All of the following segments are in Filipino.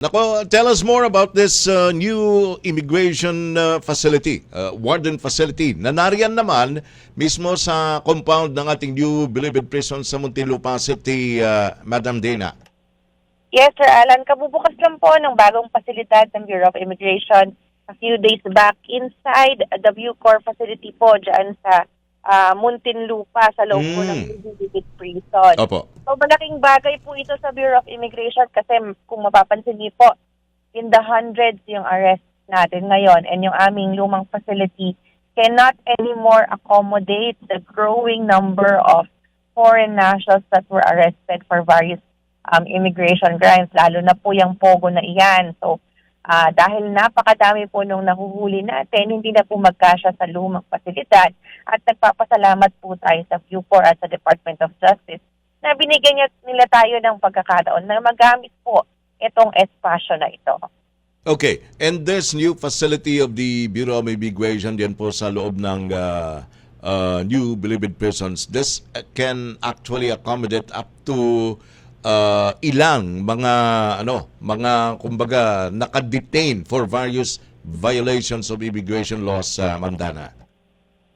Nako, tell us more about this uh, new immigration uh, facility, uh, warden facility, na nariyan naman mismo sa compound ng ating new Bilibid Prison sa Muntinlupa City, uh, Madam Dana. Yes, Sir Alan. Kabubukas lang po ng bagong pasilidad ng Bureau of Immigration a few days back inside the Bucor facility po dyan sa ah, Muntinlupa sa loob po Mm. ng Bilibid Prison. Opo. So malaking bagay po ito sa Bureau of Immigration kasi kung mapapansin niyo po, in the hundreds yung arrest natin ngayon and yung aming lumang facility cannot anymore accommodate the growing number of foreign nationals that were arrested for various um, immigration crimes, lalo na po yung pogo na iyan. So, ah, dahil napakadami po nung nahuhuli natin, hindi na po magkasya sa lumang pasilidad at nagpapasalamat po tayo sa Bucor at sa Department of Justice na binigyan nila tayo ng pagkakataon na magamit po itong espasyo na ito. Okay, and this new facility of the Bureau of Immigration diyan po sa loob ng uh, uh, new Bilibid Prisons, this uh, can actually accommodate up to uh, ilang mga ano, mga kumbaga nakadetain for various violations of immigration laws sa Mandana.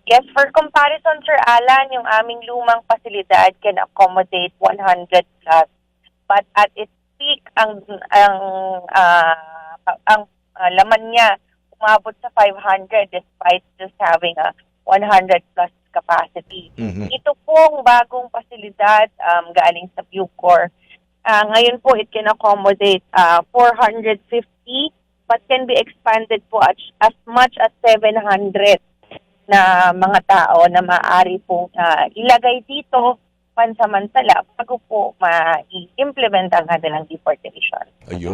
Yes, for comparison, Sir Alan, yung aming lumang pasilidad can accommodate 100 plus. But at its peak, ang ang ah, ang ah, laman niya umabot sa 500 despite just having a 100 plus capacity. Mhm. Ito pong bagong pasilidad um, galing sa Bucor. Ah, ngayon po, it can accommodate ah, 450 but can be expanded po as, as much as 700 na mga tao na maaari pong ah, ilagay dito pansamantala bago po ma-implement ang kanilang deportation. Ayun.